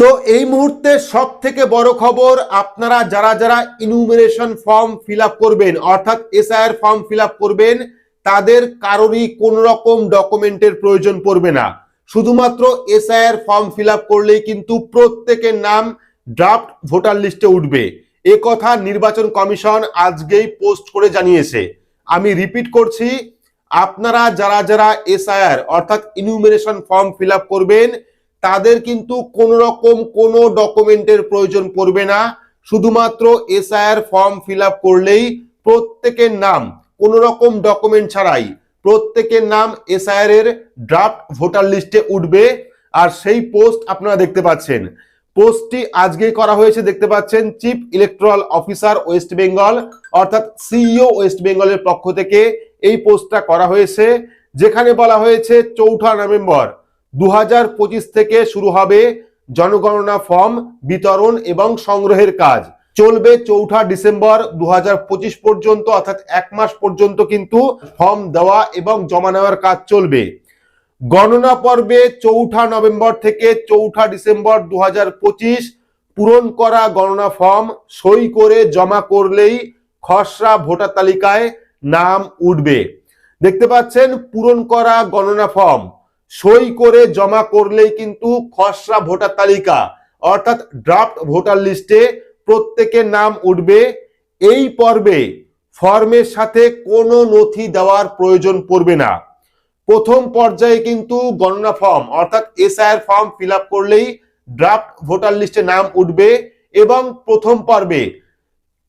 তো এই মুহূর্তে সব থেকে বড় খবর আপনারা যারা যারা ইনুমিনেশন ফর্ম ফিল করবেন, অর্থাৎ এসআইআর ফর্ম ফিল করবেন, তাদের কারোরই কোন রকম ডকুমেন্টের প্রয়োজন পড়বে না। শুধুমাত্র এসআইআর ফর্ম ফিল করলেই কিন্তু প্রত্যেকের নাম ড্রাফট ভোটার লিস্টে উঠবে। এ কথা নির্বাচন কমিশন আজকেই পোস্ট করে জানিয়েছে। আমি রিপিট করছি, আপনারা যারা যারা এসআইআর অর্থাৎ ইনুমিনেশন ফর্ম ফিল করবেন তাদের কিন্তু কোন রকম কোনো ডকুমেন্টের প্রয়োজন পড়বে না। শুধুমাত্র এসআইআর ফর্ম ফিল করলেই প্রত্যেকের নাম, কোন রকম ডকুমেন্ট ছাড়াই প্রত্যেকের নাম এসআইআর এর ড্রাফট ভোটার লিস্টে উঠবে। আর সেই পোস্ট আপনারা দেখতে পাচ্ছেন। পোস্টটি আজকেই করা হয়েছে দেখতে পাচ্ছেন chief electoral officer West Bengal, অর্থাৎ সিইও ওয়েস্ট বেঙ্গলের পক্ষ থেকে এই পোস্টটা করা হয়েছে, যেখানে বলা হয়েছে চৌঠা নভেম্বর দু হাজার পঁচিশ থেকে শুরু হবে জনগণনা ফর্ম, বিতরণ এবং সংগ্রহের কাজ। চলবে চৌঠা ডিসেম্বর দু হাজার পঁচিশ পর্যন্ত, অর্থাৎ এক মাস পর্যন্ত কিন্তু ফর্ম দেওয়া এবং জমা নেওয়ার কাজ চলবে। গণনা পর্বে চৌঠা নভেম্বর থেকে চৌঠা ডিসেম্বর দু হাজার পঁচিশ পূরণ করা গণনা ফর্ম সই করে জমা করলেই খসড়া ভোটার তালিকায় নাম উঠবে। দেখতে পাচ্ছেন, পূরণ করা গণনা ফর্ম। সই করে জমা করলেই কিন্তু খসড়া ভোটার তালিকা। অর্থাৎ ড্রাফট ভোটার লিস্টে প্রত্যেকের নাম উঠবে। এই পর্বে ফর্মের সাথে কোনো নথি দেওয়ার প্রয়োজন পড়বে না। প্রথম পর্যায়ে কিন্তু গণনা ফর্ম অর্থাৎ এসআইআর ফর্ম ফিল করলেই ড্রাফট ভোটার লিস্টে নাম উঠবে এবং প্রথম পর্বে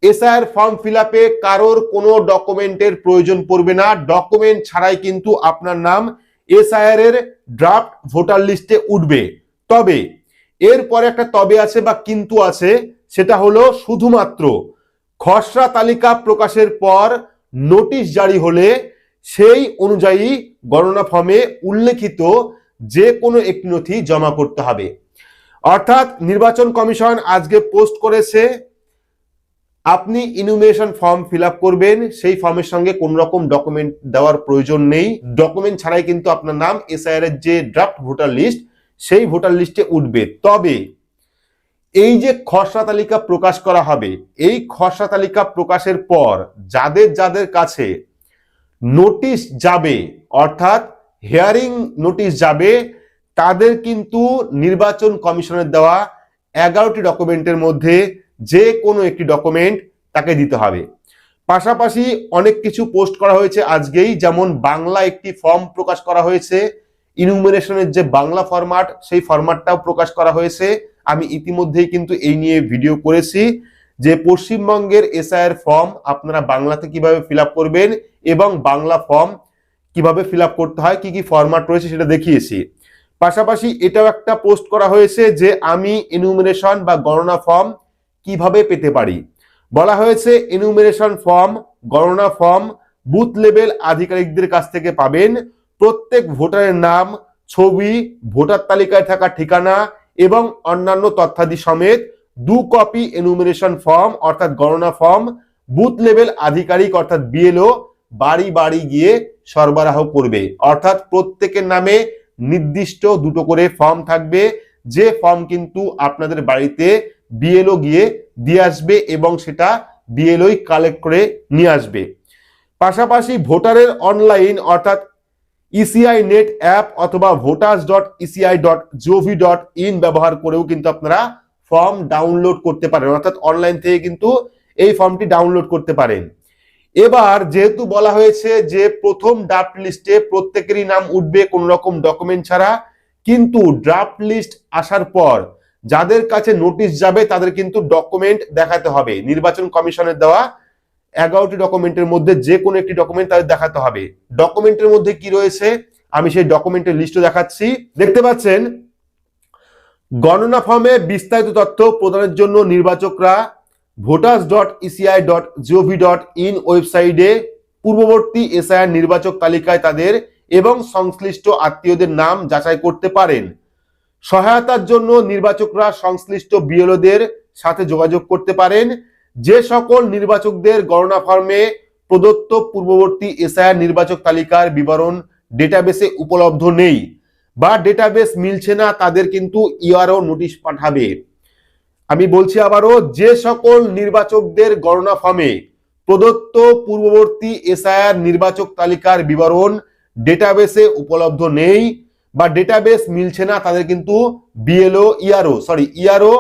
এসআইআর ফর্ম ফিল কারোর কোনো ডকুমেন্টের প্রয়োজন পড়বে না। ডকুমেন্ট ছাড়াই কিন্তু আপনার নাম এসআইআর এর ড্রাফট ভোটার লিস্টে উঠবে। তবে এরপরে একটা তবে আছে বা কিন্তু আছে, সেটা হলো শুধুমাত্র খসড়া তালিকা প্রকাশের পর নোটিশ জারি হলে সেই অনুযায়ী গণনা ফর্মে উল্লেখিত যে কোনো একটি নথি জমা করতে হবে। অর্থাৎ নির্বাচন কমিশন আজকে পোস্ট করেছে আপনি ইনুমিনেশন ফর্ম ফিল করবেন, সেই ফর্মের সঙ্গে কোন রকম ডকুমেন্ট দেওয়ার প্রয়োজন নেই। ডকুমেন্ট ছাড়াই কিন্তু আপনার নাম এসআইআর এর যে ড্রাফট ভোটার লিস্ট সেই ভোটার লিস্টে উঠবে। তবে এই যে খসড়া তালিকা প্রকাশ করা হবে, এই খসড়া তালিকা প্রকাশের পর যাদের যাদের কাছে নোটিশ যাবে, অর্থাৎ হিয়ারিং নোটিশ যাবে, তাদের কিন্তু নির্বাচন কমিশনের দেওয়া এগারোটি ডকুমেন্টের মধ্যে যে কোনো একটি ডকুমেন্ট তাকে দিতে হবে। পাশাপাশি অনেক কিছু পোস্ট করা হয়েছে আজকেই, যেমন বাংলা একটি ফর্ম প্রকাশ করা হয়েছে ইনুমিনেশনের যে বাংলা ফরম্যাট সেই ফরম্যাটটাও প্রকাশ করা হয়েছে। আমি ইতিমধ্যেই কিন্তু এই নিয়ে ভিডিও করেছি যে পশ্চিমবঙ্গের এসআইআর ফর্ম আপনারা বাংলাতে কীভাবে ফিল করবেন এবং বাংলা ফর্ম কীভাবে ফিল করতে হয়, কি কি ফরম্যাট রয়েছে সেটা দেখিয়েছি। পাশাপাশি এটাও একটা পোস্ট করা হয়েছে যে আমি এনুমিনেশন বা গণনা ফর্ম কীভাবে পেতে পারি? বলা হয়েছে এনুমিনেশন ফর্ম গণনা ফর্ম বুথ লেভেল আধিকারিকদের কাছ থেকে পাবেন। প্রত্যেক ভোটারের নাম, ছবি, ভোটার তালিকায় থাকা ঠিকানা এবং অন্যান্য তথ্যাদি সমেত দু কপি এনুমিনেশন ফর্ম অর্থাৎ গণনা ফর্ম বুথ লেভেল আধিকারিক, অর্থাৎ বিএলও বাড়ি বাড়ি গিয়ে সরবরাহ করবে। অর্থাৎ প্রত্যেকের নামে নির্দিষ্ট দুটো করে ফর্ম থাকবে। যে ফর্ম কিন্তু আপনাদের বাড়িতে বিএলও গিয়ে দিয়ে আসবে এবং সেটা বিএলওই কালেক্ট করে নিয়ে আসবে। পাশাপাশি ভোটারের অনলাইন অর্থাৎ ইসিআই নেট অ্যাপ অথবা voters dot ECI dot GOV dot in ব্যবহার করেও কিন্তু আপনারা ফর্ম ডাউনলোড করতে পারেন। অর্থাৎ অনলাইন থেকে কিন্তু এই ফর্মটি ডাউনলোড করতে পারেন। এবার যেহেতু বলা হয়েছে যে প্রথম ড্রাফট লিস্টে প্রত্যেকেরই নাম উঠবে কোন রকম ডকুমেন্ট ছাড়া, কিন্তু ড্রাফট লিস্ট আসার পর যাদের কাছে নোটিশ যাবে, তাদের কিন্তু ডকুমেন্ট দেখাতে হবে। নির্বাচন কমিশনের দেওয়া এগারোটি ডকুমেন্টের মধ্যে যে কোনো একটি ডকুমেন্ট তাদের দেখাতে হবে। ডকুমেন্টের মধ্যে কি রয়েছে? আমি সেই ডকুমেন্টের লিস্ট দেখাচ্ছি। দেখতে পাচ্ছেন, গণনা ফর্মে বিস্তারিত তথ্য প্রদানের জন্য নির্বাচকরা voters dot ECI dot GOV dot in ওয়েবসাইটে পূর্ববর্তী এসআইআর নির্বাচক তালিকায় তাদের এবং সংশ্লিষ্ট আত্মীয়দের নাম যাচাই করতে পারেন। সহায়তার জন্য নির্বাচকরা সংশ্লিষ্ট বিএলওদের সাথে যোগাযোগ করতে পারেন। যে সকল নির্বাচকদের গণনা ফর্মে প্রদত্ত পূর্ববর্তী এসআইআর নির্বাচক তালিকার বিবরণ ডেটাবেসে উপলব্ধ নেই বা ডেটাবেস মিলছে না, তাদের কিন্তু ইআরও নোটিশ পাঠাবে। আমি বলছি আবারও, যে সকল নির্বাচকদের গণনা ফর্মে প্রদত্ত পূর্ববর্তী এসআইআর নির্বাচক তালিকার বিবরণ ডেটাবেসে উপলব্ধ নেই বা ডেটাবেস মিলছে না, তাদের কিন্তু BLO ERO sorry ERO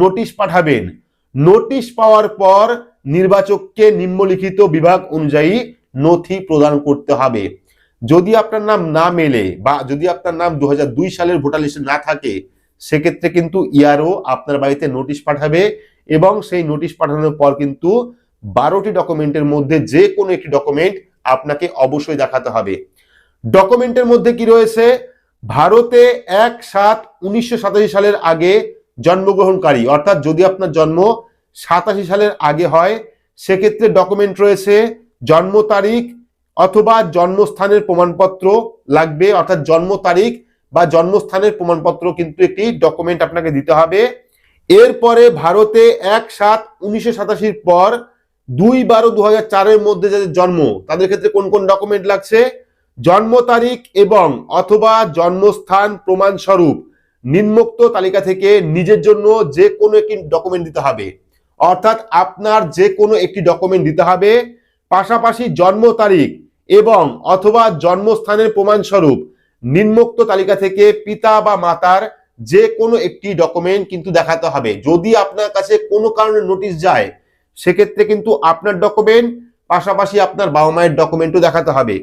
notice পাঠাবেন। নোটিশ পাওয়ার পর নির্বাচককে নিম্নলিখিত বিভাগ অনুযায়ী নথি প্রদান করতে হবে। যদি আপনার নাম না মেলে বা যদি আপনার নাম দু হাজার দুই সালের ভোটার লিস্টে না থাকে, সেক্ষেত্রে কিন্তু ইআরও আপনার বাড়িতে নোটিশ পাঠাবে এবং সেই নোটিশ পাঠানোর পর কিন্তু বারোটি ডকুমেন্টের মধ্যে যে কোনো একটি ডকুমেন্ট আপনাকে অবশ্যই দেখাতে হবে। ডকুমেন্টের মধ্যে কি রয়েছে? ভারতে এক সাত উনিশশো সালের আগে জন্মগ্রহণকারী। অর্থাৎ যদি আপনার জন্ম সাতাশি সালের আগে হয়, সেক্ষেত্রে ডকুমেন্ট রয়েছে জন্ম তারিখ অথবা জন্মস্থানের প্রমাণপত্র লাগবে। অর্থাৎ জন্ম তারিখ বা জন্মস্থানের প্রমাণপত্র কিন্তু একটি ডকুমেন্ট আপনাকে দিতে হবে। এরপরে ভারতে এক সাত উনিশশো সাতাশির পর দুই বারো দু হাজার চারের মধ্যে যাদের জন্ম, তাদের ক্ষেত্রে কোন কোন ডকুমেন্ট লাগছে? জন্ম তারিখ এবং অথবা জন্মস্থান প্রমাণস্বরূপ নিম্নোক্ত তালিকা থেকে নিজের জন্য যে কোনো একটি ডকুমেন্ট দিতে হবে। অর্থাৎ আপনার যে কোনো একটি ডকুমেন্ট দিতে হবে, পাশাপাশি জন্ম তারিখ এবং অথবা জন্মস্থানের প্রমাণস্বরূপ নিম্নোক্ত তালিকা থেকে পিতা বা মাতার যে কোনো একটি ডকুমেন্ট কিন্তু দেখাতে হবে। যদি আপনার কাছে কোনো কারণে নোটিশ যায়, সেক্ষেত্রে কিন্তু আপনার ডকুমেন্ট পাশাপাশি আপনার বাবা মায়ের ডকুমেন্টও দেখাতে হবে।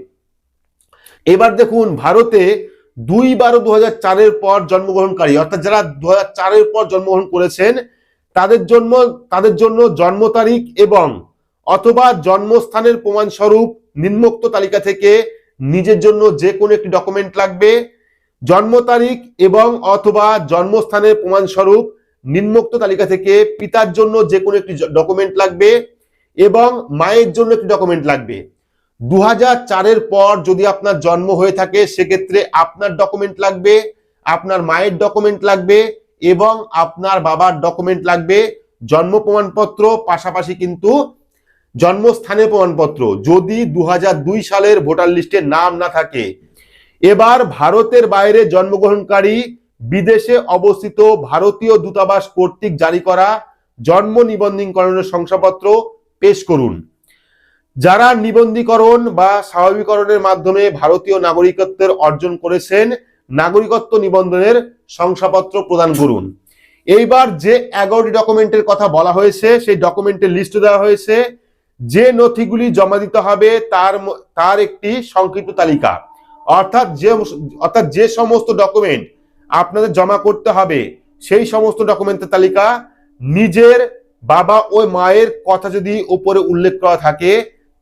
এবার দেখুন ভারতে দুই বারো দু চারের পর জন্মগ্রহণকারী, অর্থাৎ যারা দু চারের পর জন্মগ্রহণ করেছেন, তাদের জন্য তাদের জন্য জন্ম তারিখ এবং অথবা জন্মস্থানের প্রমাণ স্বরূপ নিম্নোক্ত তালিকা থেকে নিজের জন্য যে কোনো একটি ডকুমেন্ট লাগবে। জন্ম তারিখ এবং অথবা জন্মস্থানের প্রমাণ স্বরূপ নিম্নোক্ত তালিকা থেকে পিতার জন্য যে কোনো একটি ডকুমেন্ট লাগবে এবং মায়ের জন্য একটি ডকুমেন্ট লাগবে। দু চারের পর যদি আপনার জন্ম হয়ে থাকে, সেক্ষেত্রে আপনার ডকুমেন্ট লাগবে, আপনার মায়ের ডকুমেন্ট লাগবে এবং আপনার বাবার ডকুমেন্ট লাগবে। জন্ম প্রমাণপত্র, পাশাপাশি কিন্তু জন্মস্থানের প্রমাণপত্র। যদি দু হাজার দুই সালের ভোটার লিস্টে নাম না থাকে, এবার ভারতের বাইরে জন্মগ্রহণকারী, বিদেশে অবস্থিত ভারতীয় দূতাবাস কর্তৃক জারি করা জন্ম নিবন্ধীকরণের শংসাপত্র পেশ করুন। যারা নিবন্ধীকরণ বা স্বাভাবিকরণের মাধ্যমে ভারতীয় নাগরিকত্বের অর্জন করেছেন, নাগরিকত্ব নিবন্ধনের শংসাপত্র প্রদান করুন। এইবার যে এগারোটি ডকুমেন্টের কথা বলা হয়েছে, সেই ডকুমেন্টের লিস্ট দেওয়া হয়েছে। যে নথিগুলি জমা দিতে হবে, তার তার একটি সংক্ষিপ্ত তালিকা। অর্থাৎ যে অর্থাৎ যে সমস্ত ডকুমেন্ট আপনাদের জমা করতে হবে, সেই সমস্ত ডকুমেন্টের তালিকা নিজের বাবা ও মায়ের কথা যদি উপরে উল্লেখ করা থাকে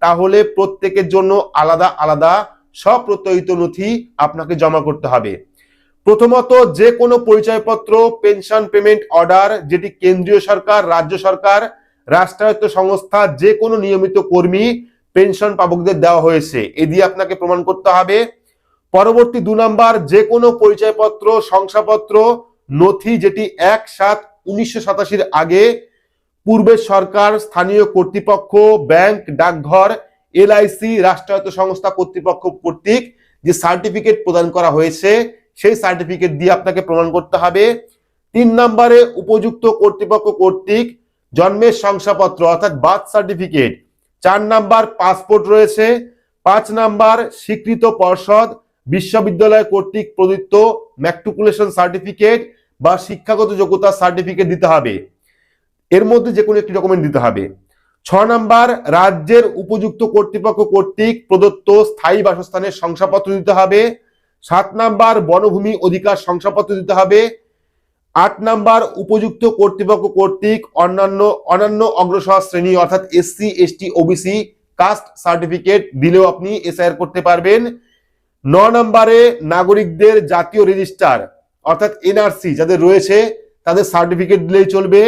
তাহলে প্রত্যেকের জন্য আলাদা আলাদা স্বপ্রত্যয়িত নথি আপনাকে জমা করতে হবে। প্রথমত যে কোনো পরিচয়পত্র, পেনশন, পেমেন্ট অর্ডার, যেটি কেন্দ্রীয় সরকার, রাজ্য সরকার, রাষ্ট্রায়ত্ত সংস্থা, যে কোনো নিয়মিত কর্মী পেনশন পাবকদের দেওয়া হয়েছে, এ দিয়ে আপনাকে প্রমাণ করতে হবে। পরবর্তী দু নাম্বার, যে কোনো পরিচয়পত্র, শংসাপত্র, নথি যেটি এক সাত উনিশশো সাতাশির আগে পূর্বের সরকার, স্থানীয় কর্তৃপক্ষ, ব্যাংক, ডাকঘর এলআইসি রাষ্ট্রায়ত্ত সংস্থা কর্তৃপক্ষ কর্তৃক যে সার্টিফিকেট প্রদান করা হয়েছে, সেই সার্টিফিকেট দিয়ে আপনাকে প্রমাণ করতে হবে। তিন নম্বরে উপযুক্ত কর্তৃপক্ষ কর্তৃক জন্মের শংসাপত্র, অর্থাৎ বার্থ সার্টিফিকেট। চার নাম্বার পাসপোর্ট রয়েছে। পাঁচ নাম্বার স্বীকৃত পর্ষদ, বিশ্ববিদ্যালয় কর্তৃক প্রদত্ত ম্যাট্রিকুলেশন সার্টিফিকেট বা শিক্ষাগত যোগ্যতা সার্টিফিকেট দিতে হবে। এর মধ্যে যে কোনো একটি ডকুমেন্ট দিতে হবে। ছ নাম্বার, রাজ্যের উপযুক্ত কর্তৃপক্ষ কর্তৃক প্রদত্ত স্থায়ী বাসস্থানের শংসাপত্র দিতে হবে। সাত নাম্বার, বনভূমি অধিকার শংসাপত্র দিতে হবে। আট নাম্বার, উপযুক্ত কর্তৃপক্ষ কর্তৃক অন্যান্য অন্যান্য অগ্রসর শ্রেণি অর্থাৎ SC, ST, OBC caste certificate দিলেও আপনি এসআইআর করতে পারবেন। ন নম্বরে, নাগরিকদের জাতীয় রেজিস্টার অর্থাৎ এনআরসি যাদের রয়েছে, তাদের সার্টিফিকেট দিলেই চলবে।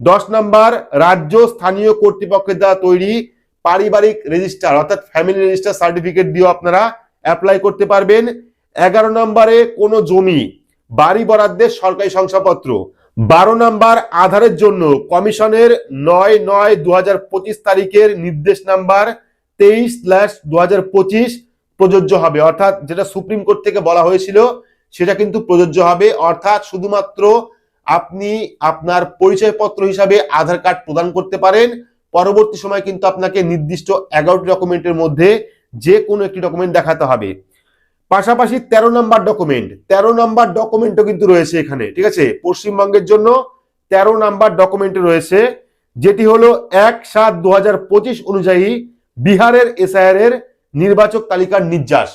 দশ নম্বর, রাজ্য স্থানীয় কর্তৃপক্ষের দ্বারা তৈরি পারিবারিক রেজিস্টার, অর্থাৎ ফ্যামিলি রেজিস্টার সার্টিফিকেট দিয়েও আপনারা অ্যাপ্লাই করতে পারবেন। এগারো নম্বরে কোনো জমি, বাড়ি বরাদ্দের সরকারি শংসাপত্র। বারো নাম্বার, আধারের জন্য কমিশনের নয় নয় দু পঁচিশ তারিখের নির্দেশ নাম্বার তেইশ স্ল্যাশ দু পঁচিশ প্রযোজ্য হবে। অর্থাৎ যেটা সুপ্রিম কোর্ট থেকে বলা হয়েছিল, সেটা কিন্তু প্রযোজ্য হবে। অর্থাৎ শুধুমাত্র আপনি আপনার পরিচয়পত্র হিসাবে আধার কার্ড প্রদান করতে পারেন। পরবর্তী সময় কিন্তু আপনাকে নির্দিষ্ট এগারোটি ডকুমেন্টের মধ্যে যে কোনো একটি ডকুমেন্ট দেখাতে হবে। পাশাপাশি তেরো নাম্বার ডকুমেন্ট। তেরো নাম্বার ডকুমেন্টও কিন্তু রয়েছে এখানে, ঠিক আছে? পশ্চিমবঙ্গের জন্য তেরো নাম্বার ডকুমেন্ট রয়েছে, যেটি হলো এক সাত দু অনুযায়ী বিহারের এসআইআর এর নির্বাচক তালিকার নির্যাস।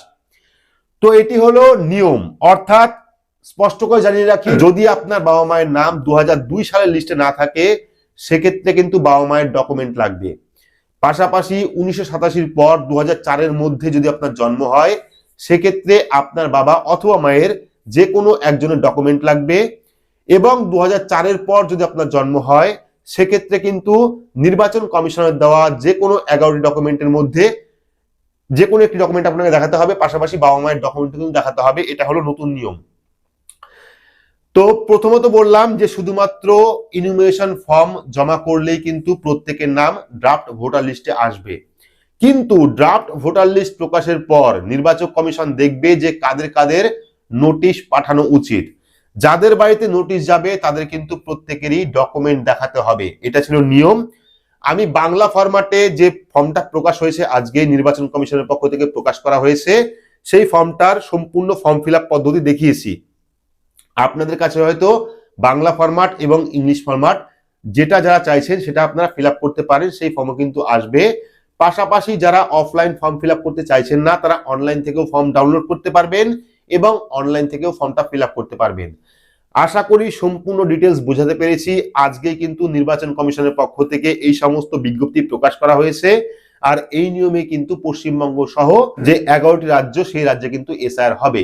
তো এটি হলো নিয়ম, অর্থাৎ স্পষ্ট করে জানিয়ে রাখি, যদি আপনার বাবা মায়ের নাম দু হাজার দুই সালের লিস্টে না থাকে, সেক্ষেত্রে কিন্তু বাবা মায়ের ডকুমেন্ট লাগবে। পাশাপাশি উনিশশো সাতাশির পর দু চারের মধ্যে যদি আপনার জন্ম হয়, সেক্ষেত্রে আপনার বাবা অথবা মায়ের যে কোনো একজনের ডকুমেন্ট লাগবে এবং দু চারের পর যদি আপনার জন্ম হয়, সেক্ষেত্রে কিন্তু নির্বাচন কমিশনের দেওয়া যে কোনো এগারোটি ডকুমেন্টের মধ্যে যে কোনো একটি ডকুমেন্ট আপনাকে দেখাতে হবে, পাশাপাশি বাবা মায়ের ডকুমেন্ট কিন্তু দেখাতে হবে। এটা হলো নতুন নিয়ম। তো প্রথমত বললাম যে শুধুমাত্র ইনুমিনেশন ফর্ম জমা করলেই কিন্তু প্রত্যেকের নাম ড্রাফট ভোটার লিস্টে আসবে। কিন্তু ড্রাফট ভোটার লিস্ট প্রকাশের পর নির্বাচক কমিশন দেখবে যে কাদের কাদের নোটিশ পাঠানো উচিত। যাদের বাড়িতে নোটিশ যাবে, তাদের কিন্তু প্রত্যেকেরই ডকুমেন্ট দেখাতে হবে। এটা ছিল নিয়ম। আমি বাংলা ফরম্যাটে যে ফর্মটা প্রকাশ হয়েছে আজকে নির্বাচন কমিশনের পক্ষ থেকে প্রকাশ করা হয়েছে, সেই ফর্মটার সম্পূর্ণ ফর্ম ফিল পদ্ধতি দেখিয়েছি। আপনাদের কাছে হয়তো বাংলা ফরম্যাট এবং ইংলিশ ফরম্যাট যেটা যারা চাইছেন সেটা আপনারা ফিল করতে পারেন, সেই ফর্মও কিন্তু আসবে। পাশাপাশি যারা অফলাইন ফর্ম ফিল করতে চাইছেন না, তারা অনলাইন থেকেও ফর্ম ডাউনলোড করতে পারবেন এবং অনলাইন থেকেও ফর্মটা ফিল করতে পারবেন। আশা করি সম্পূর্ণ ডিটেলস বোঝাতে পেরেছি। আজকে কিন্তু নির্বাচন কমিশনের পক্ষ থেকে এই সমস্ত বিজ্ঞপ্তি প্রকাশ করা হয়েছে। আর এই নিয়মে কিন্তু পশ্চিমবঙ্গ সহ যে এগারোটি রাজ্য, সেই রাজ্যে কিন্তু এসআর হবে।